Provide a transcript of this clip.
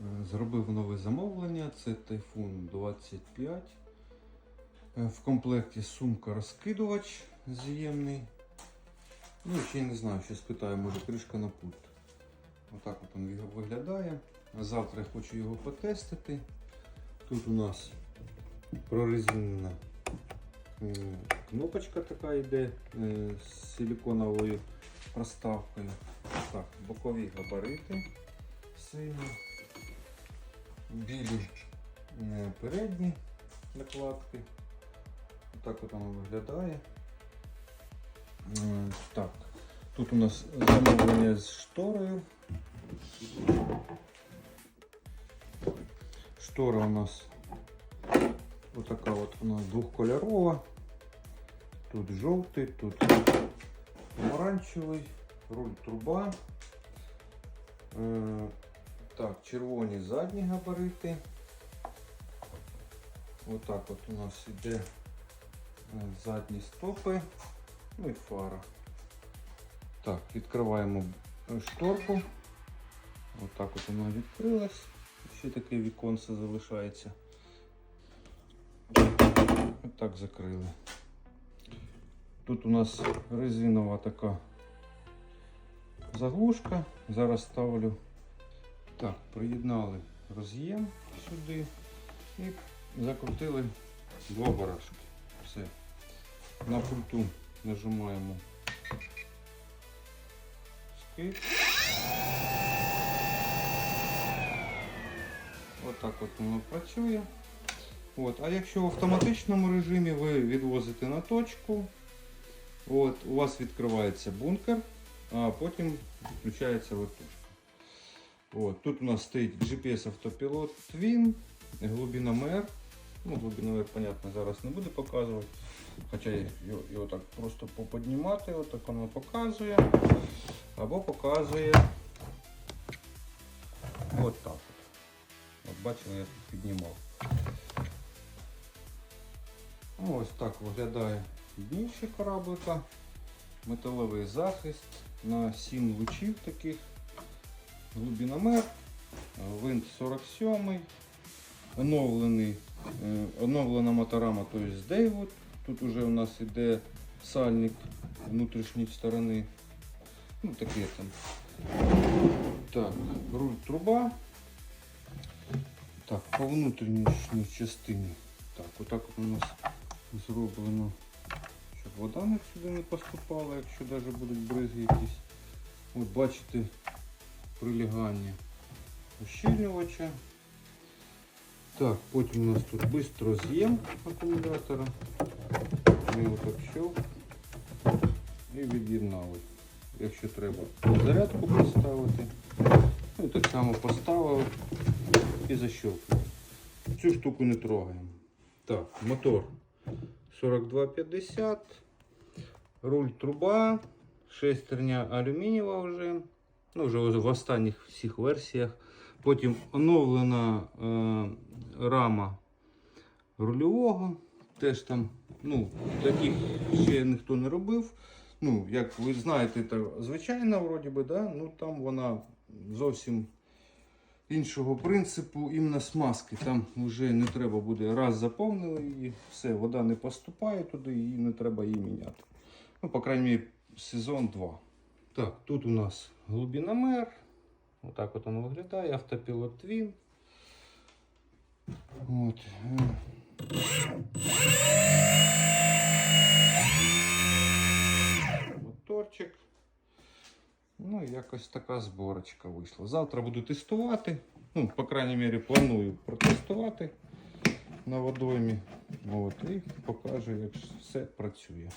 Е, Зробив нове замовлення. Це Typhoon 25. Е, В комплекті сумка розкидувач з'ємний. Ну, ще й не знаю, ще спитаю, може кришка на пульт. Отак от він виг- виглядає. Завтра я хочу його потестити. Тут у нас прорезинена кнопочка така йде е, з силиконовою проставкою. Так, бокові габарити сині, білі е, передні накладки. Отак от воно виглядає. Е, Так, тут у нас замовлення з шторою. Штора у нас отака от вона двохкольорова. Тут жовтий, тут помаранчевий, руль труба. Так, червоні задні габарити. Отак от у нас іде е, задні стопи, ну і фара. Так, відкриваємо е, шторку. Отак от вона відкрилась. Ще таке віконце залишається. Отак закрили. Тут у нас резинова така заглушка. Зараз ставлю. Так, приєднали роз'єм сюди і закрутили два барашки. Все. На пульту нажимаємо скид. Отак от воно працює. От. А якщо в автоматичному режимі ви відвозите на точку, от, у вас відкривається бункер, а потім включається вертушка. От. Тут у нас стоїть GPS автопілот Twin, глибиномер. Ну, глибиномер, понятно, зараз не буду показувати. Хоча його, його так просто поподнімати, отак воно показує. Або показує от так. От. От бачили, я тут піднімав. Ну, Ось так виглядає дніще кораблика. Металевий захист на 7 лучів таких. Глибиномер, винт 47, оновлений, е, оновлена моторама, тобто Дейвуд. Тут уже у нас іде сальник внутрішньої сторони. Ну таке там. Так, руль труба. Так, по внутрішній частині. Так, отак от у нас зроблено, щоб вода сюди не поступала, якщо навіть будуть бризги якісь. От бачите прилягання ущільнювача. Так, потім у нас тут бистро з'єм акумулятора. Ми його так щелк і від'єднали. Якщо треба зарядку поставити, ну так само поставили і защелкнули. Цю штуку не трогаємо. Так, мотор 4250, руль труба, шестерня алюмінієва вже. Ну, вже в останніх всіх версіях. Потім оновлена е, рама рульового. Теж там, ну, таких ще ніхто не робив. Ну, як ви знаєте, то звичайна вроді би, да? ну там вона зовсім іншого принципу, іменно смазки. Там вже не треба буде раз заповнили її, все, вода не поступає туди і не треба її міняти. Ну, по крайній мірі, сезон 2. Так, тут у нас глибиномер. Отак от воно виглядає, автопілот Twin. От. Моторчик. Ну, якось така зборочка вийшла. Завтра буду тестувати. Ну, по крайній мірі, планую протестувати на водоймі. От, і покажу, як все працює.